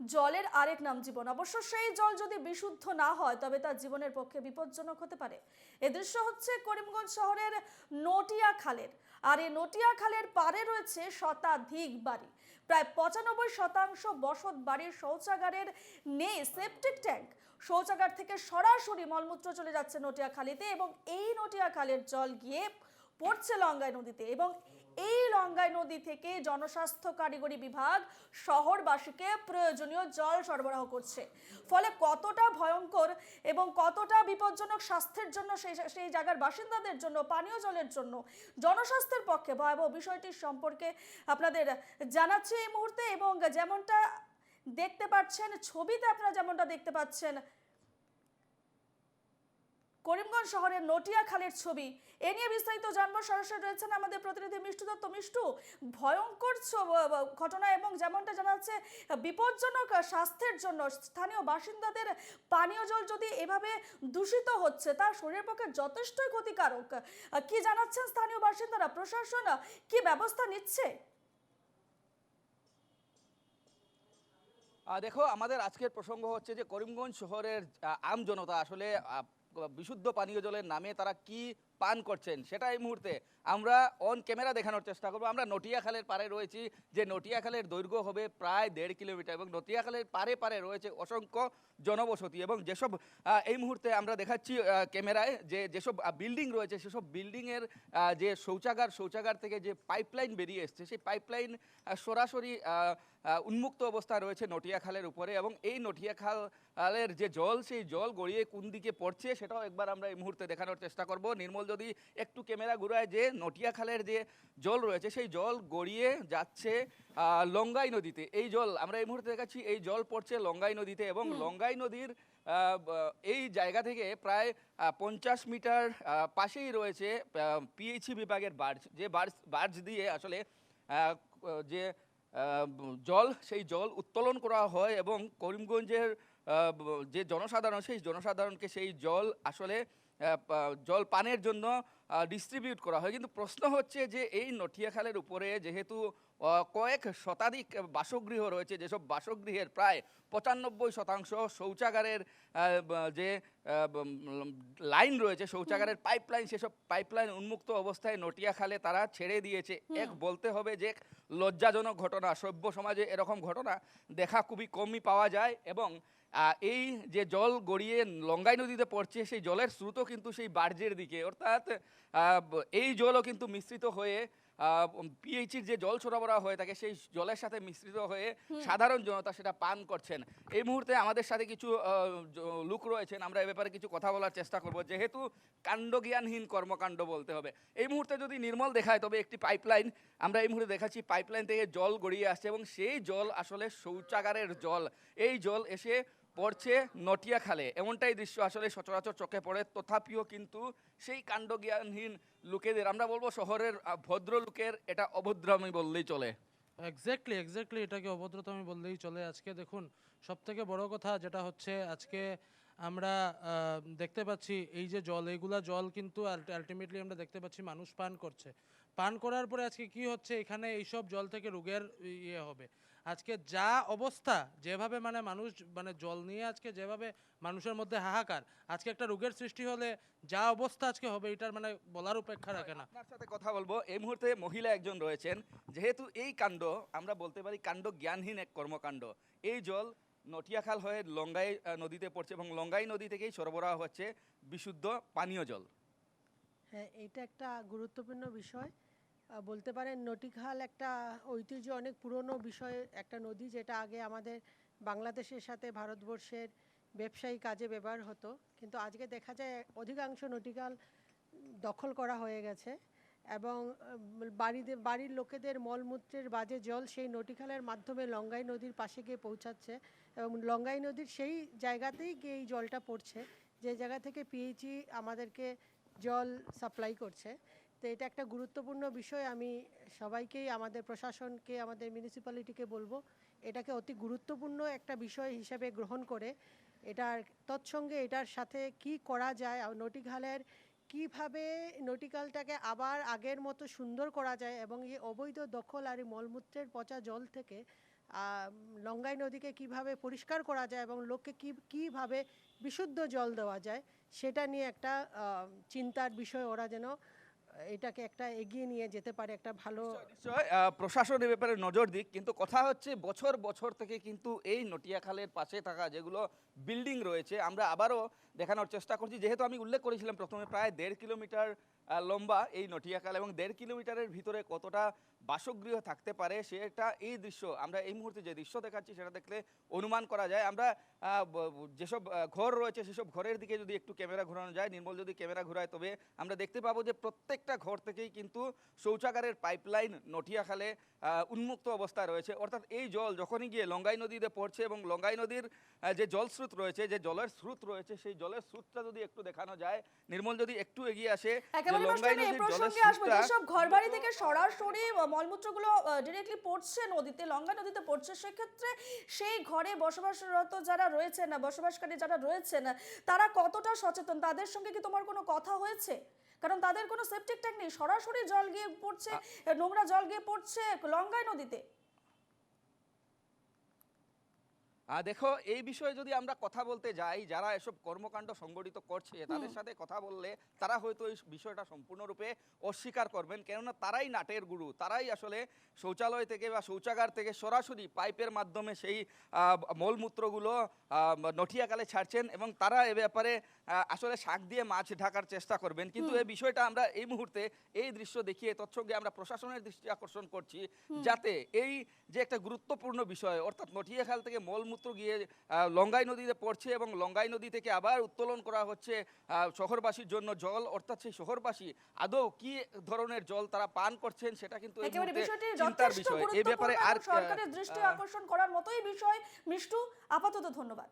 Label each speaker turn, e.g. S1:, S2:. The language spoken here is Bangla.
S1: জলের আরেক নাম জীবন। অবশ্য সেই জল যদি বিশুদ্ধ না হয়, তবে তা জীবনের পক্ষে বিপজ্জনক হতে পারে। এ দৃশ্য হচ্ছে করিমগঞ্জ শহরের নটিয়া খালের। আর এই নটিয়া খালের পারে রয়েছে শতাধিক বাড়ি। প্রায় পঁচানব্বই শতাংশ বসত বাড়ির শৌচাগারের নেই, সেপটিক ট্যাঙ্ক। শৌচাগার থেকে সরাসরি মলমূত্র চলে যাচ্ছে নটিয়া খালিতে এবং এই নটিয়া খালের জল গিয়ে পড়ছে লঙ্গাই নদীতে এবং এই লঙ্গাই নদী থেকে জনস্বাস্থ্য কারিগরি বিভাগ শহরবাসীকে প্রয়োজনীয় জল সরবরাহ করছে। ফলে কতটা ভয়ঙ্কর এবং কতটা বিপজ্জনক স্বাস্থ্যের জন্য সেই সেই জায়গার বাসিন্দাদের জন্য, পানীয় জলের জন্য, জনস্বাস্থ্যের পক্ষে ভয়াবহ বিষয়টির সম্পর্কে আপনাদের জানাচ্ছি এই মুহূর্তে এবং যেমনটা দেখতে পাচ্ছেন, ছবিতে আপনারা যেমনটা দেখতে পাচ্ছেন করিমগঞ্জ শহরের নটিয়া খালের ছবি। এ নিয়ে বিস্তারিত জানব। সরাসরি রয়েছেন আমাদের প্রতিনিধি মিষ্টু দত্ত। মিষ্টু, ভয়ঙ্কর ঘটনা এবং যেমনটা জানাচ্ছে বিপজ্জনক স্বাস্থ্যের জন্য স্থানীয় বাসিন্দাদের পানীয় জল যদি এভাবে দূষিত হচ্ছে তা শরীরের পক্ষে যথেষ্টই ক্ষতিকারক। কি জানাচ্ছেন স্থানীয় বাসিন্দারা? প্রশাসন কি ব্যবস্থা নিচ্ছে?
S2: দেখো, আমাদের আজকের প্রসঙ্গ হচ্ছে যে করিমগঞ্জ শহরের আম জনতা আসলে বিশুদ্ধ পানীয় জলের নামে তারা কি পান করছেন সেটা এই মুহূর্তে। আমরা অন ক্যামেরা দেখানোর চেষ্টা করব। আমরা নটিয়াখালের পারে রয়েছি, যে নটিয়াখালের দৈর্ঘ্য হবে প্রায় দেড় কিলোমিটার এবং নটিয়াখালের পারে পারে রয়েছে অসংখ্য জনবসতি এবং যেসব এই মুহূর্তে আমরা দেখাচ্ছি ক্যামেরায় যে যেসব বিল্ডিং রয়েছে, সেসব বিল্ডিংয়ের যে শৌচাগার শৌচাগার থেকে যে পাইপলাইন বেরিয়ে এসছে, সেই পাইপলাইন সরাসরি উন্মুক্ত অবস্থা রয়েছে নটিয়াখালের উপরে এবং এই নটিয়াখালের যে জল, সেই জল গড়িয়ে কোন দিকে পড়ছে, সেটাও একবার আমরা এই মুহূর্তে দেখানোর চেষ্টা করব। নির্মল যদি একটু ক্যামেরা ঘুরায় যে নটিয়া খালের যে জল রয়েছে সেই জল গড়িয়ে যাচ্ছে লঙ্গাই নদীতে। এই জল আমরা এই মুহূর্তে দেখাচ্ছি এই জল পড়ছে লঙ্গাই নদীতে এবং লঙ্গাই নদীর এই জায়গা থেকে প্রায় পঞ্চাশ মিটার পাশেই রয়েছে পিএইচি বিভাগের বার্জ যে বার্জ বার্জ দিয়ে আসলে যে জল সেই জল উত্তোলন করা হয় এবং করিমগঞ্জের যে জনসাধারণ সেই জনসাধারণকে সেই জল আসলে জল পানের জন্য ডিস্ট্রিবিউট করা হয়। কিন্তু প্রশ্ন হচ্ছে যে, এই নটিয়াখালের উপরে যেহেতু কয়েক শতাধিক বাসগৃহ রয়েছে, যেসব বাসগৃহের প্রায় পঁচানব্বই শতাংশ শৌচাগারের যে লাইন রয়েছে শৌচাগারের পাইপলাইন সেসব পাইপলাইন উন্মুক্ত অবস্থায় নটিয়া খালে তারা ছেড়ে দিয়েছে। এক বলতে হবে যে লজ্জাজনক ঘটনা সভ্য সমাজে এরকম ঘটনা দেখা খুবই কমই পাওয়া যায় এবং এই যে জল গড়িয়ে লঙ্গাই নদীতে পড়ছে সেই জলের স্রোতও কিন্তু সেই বার্জের দিকে। অর্থাৎ এই জলও কিন্তু মিশ্রিত হয়ে পিএইচির যে জল সরবরাহ হয়ে থাকে সেই জলের সাথে মিশ্রিত হয়ে সাধারণ জনতা সেটা পান করছেন। এই মুহূর্তে আমাদের সাথে কিছু লোক রয়েছেন। আমরা এ ব্যাপারে কিছু কথা বলার চেষ্টা করব। যেহেতু কাণ্ডজ্ঞানহীন কর্মকাণ্ড বলতে হবে। এই মুহূর্তে যদি নির্মল দেখায় তবে একটি পাইপলাইন আমরা এই মুহূর্তে দেখাচ্ছি পাইপলাইন থেকে জল গড়িয়ে আসছে এবং সেই জল আসলে শৌচাগারের জল। এই জল এসে পড়ছে নটিয়া খালে। এমনটাই দৃশ্য আসলে সচরাচর চোখে পড়ে। তথাপিও কিন্তু সেই কাণ্ডজ্ঞানহীন লোকেদের, আমরা বলব শহরের ভদ্র লোকের এটা অভদ্রামি বললেই চলে।
S3: এক্স্যাক্টলি এক্স্যাক্টলি এটাকে অভদ্রতামি বললেই চলে। আজকে দেখুন সব থেকে বড় কথা যেটা হচ্ছে, আজকে আমরা দেখতে পাচ্ছি এই যে জল, এইগুলা জল কিন্তু আলটিমেটলি আমরা দেখতে পাচ্ছি মানুষ পান করছে। পান করার পরে আজকে কি হচ্ছে? এখানে এইসব জল থেকে রোগের ইয়ে হবে। আজকে যা অবস্থা যেভাবে মানে মানুষ মানে জল নিয়ে আজকে যেভাবে মানুষের মধ্যে হাহাকার আজকে একটা রোগের সৃষ্টি হলে যা অবস্থা আজকে হবে এটার মানে বলার উপেক্ষা রাখে না।
S2: আপনার সাথে কথা বলব এই মুহূর্তে মহিলা একজন রয়েছেন যেহেতু এই কাণ্ড আমরা বলতে পারি কাণ্ড জ্ঞানহীন এক কর্মকাণ্ড। এই জল নটিয়াখাল হয়ে লঙ্গাই নদীতে পড়ছে এবং লঙ্গাই নদী থেকেই সরবরাহ হচ্ছে বিশুদ্ধ পানীয় জল।
S4: হ্যাঁ এটা একটা গুরুত্বপূর্ণ বিষয়। বলতে পারেন নটিখাল একটা ঐতিহ্য, অনেক পুরনো বিষয়, একটা নদী যেটা আগে আমাদের বাংলাদেশের সাথে ভারতবর্ষের ব্যবসায়ী কাজে ব্যবহার হতো। কিন্তু আজকে দেখা যায় অধিকাংশ নটিখাল দখল করা হয়ে গেছে এবং বাড়িতে বাড়ির লোকেদের মলমূত্রের বাজে জল সেই নটিখালের মাধ্যমে লঙ্গাই নদীর পাশে গিয়ে পৌঁছাচ্ছে এবং লঙ্গাই নদীর সেই জায়গাতেই গিয়ে এই জলটা পড়ছে। যে জায়গা থেকে পিএইচই আমাদেরকে জল সাপ্লাই করছে। তো এটা একটা গুরুত্বপূর্ণ বিষয়। আমি সবাইকেই, আমাদের প্রশাসনকে, আমাদের মিউনিসিপ্যালিটিকে বলব, এটাকে অতি গুরুত্বপূর্ণ একটা বিষয় হিসেবে গ্রহণ করে। এটার তৎসঙ্গে এটার সাথে কি করা যায়, আর নটিখালের কীভাবে নটিকালটাকে আবার আগের মতো সুন্দর করা যায় এবং এই অবৈধ দখল আর মলমূত্রের পচা জল থেকে লঙ্গাই নদীকে কীভাবে পরিষ্কার করা যায় এবং লোককে কী, কীভাবে বিশুদ্ধ জল দেওয়া যায়, সেটা নিয়ে একটা চিন্তার বিষয়। ওরা যেন এটাকে একটা এগিয়ে নিয়ে যেতে পারে, একটা ভালো
S2: প্রশাসন এ ব্যাপারে নজর দিক, কিন্তু কথা হচ্ছে বছর বছর থেকে কিন্তু এই নটিয়াখালের পাশে থাকা যেগুলো বিল্ডিং রয়েছে, আমরা আবারও দেখানোর চেষ্টা করছি। যেহেতু আমি উল্লেখ করেছিলাম প্রথমে প্রায় দেড় কিলোমিটার লম্বা এই নটিয়াখাল এবং দেড় কিলোমিটারের ভিতরে কতটা বাসগৃহ থাকতে পারে সেটা এই দৃশ্য আমরা এই মুহূর্তে যে দৃশ্য দেখাচ্ছি সেটা দেখলে অনুমান করা যায়। আমরা যেসব ঘর রয়েছে সেসব ঘরের দিকে যদি একটু ক্যামেরা ঘোরানো যায় নির্মল যদি ক্যামেরা ঘোরায় তবে আমরা দেখতে পাবো যে প্রত্যেকটা ঘর থেকেই কিন্তু শৌচাগারের পাইপলাইন নটিয়া খালে আহ, উন্মুক্ত অবস্থায় রয়েছে। অর্থাৎ এই জল যখনই গিয়ে লঙ্গাই নদীতে পড়ছে এবং লঙ্গাই নদীর যে জলস্রোত রয়েছে যে জলের স্রোত রয়েছে সেই জলের স্রোতটা যদি একটু দেখানো যায় নির্মল যদি একটু এগিয়ে আসে লঙ্গাই নদীর জলের
S1: প্রসঙ্গে
S2: স্রোতটা
S1: যেসব ঘরবাড়ি থেকে সরাসরি মলমূত্রগুলো ডিরেক্টলি পড়ছে নদীতে লঙ্গা নদীতে পড়ছে সেক্ষেত্রে সেই ঘরে বসবাসরত যারা রয়েছেন না বসবাসকারী যারা রয়েছেন তারা কতটা সচেতন? তাদের সঙ্গে কি তোমার কোনো কথা হয়েছে? কারণ তাদের কোনো সেপটিক ট্যাঙ্ক নেই। সরাসরি জল গিয়ে পড়ছে নোংরা জল গিয়ে পড়ছে লঙ্গায় নদীতে।
S2: দেখো এই বিষয়ে যদি আমরা কথা বলতে যাই যারা এসব কর্মকাণ্ড সংগঠিত করছে তাদের সাথে কথা বললে তারা হয়তো এই বিষয়টা সম্পূর্ণরূপে অস্বীকার করবেন। কেননা তারাই নাটের গুরু তারাই আসলে শৌচালয় থেকে বা শৌচাগার থেকে সরাসরি পাইপের মাধ্যমে সেই মলমূত্রগুলো নঠিয়াকালে ছাড়ছেন এবং তারা এ ব্যাপারে আসলে শাক দিয়ে মাছ ঢাকার চেষ্টা করবেন। কিন্তু এই বিষয়টা আমরা এই মুহূর্তে এই দৃশ্য দেখিয়ে তৎসঙ্গে আমরা প্রশাসনের দৃষ্টি আকর্ষণ করছি যাতে এই যে একটা গুরুত্বপূর্ণ বিষয় অর্থাৎ নটিয়াখাল থেকে মলমূত্র গিয়ে লঙ্গাই নদীতে পড়ছে এবং লঙ্গাই নদী থেকে আবার উত্তোলন করা হচ্ছে শহরবাসীর জন্য জল। অর্থাৎ সেই শহরবাসী আদৌ কি ধরনের জল তারা পান করছেন সেটা কিন্তু চিন্তার বিষয়। এই ব্যাপারে আর
S1: সরকারের দৃষ্টি আকর্ষণ করার মতোই বিষয়। মিষ্টু আপাতত ধন্যবাদ।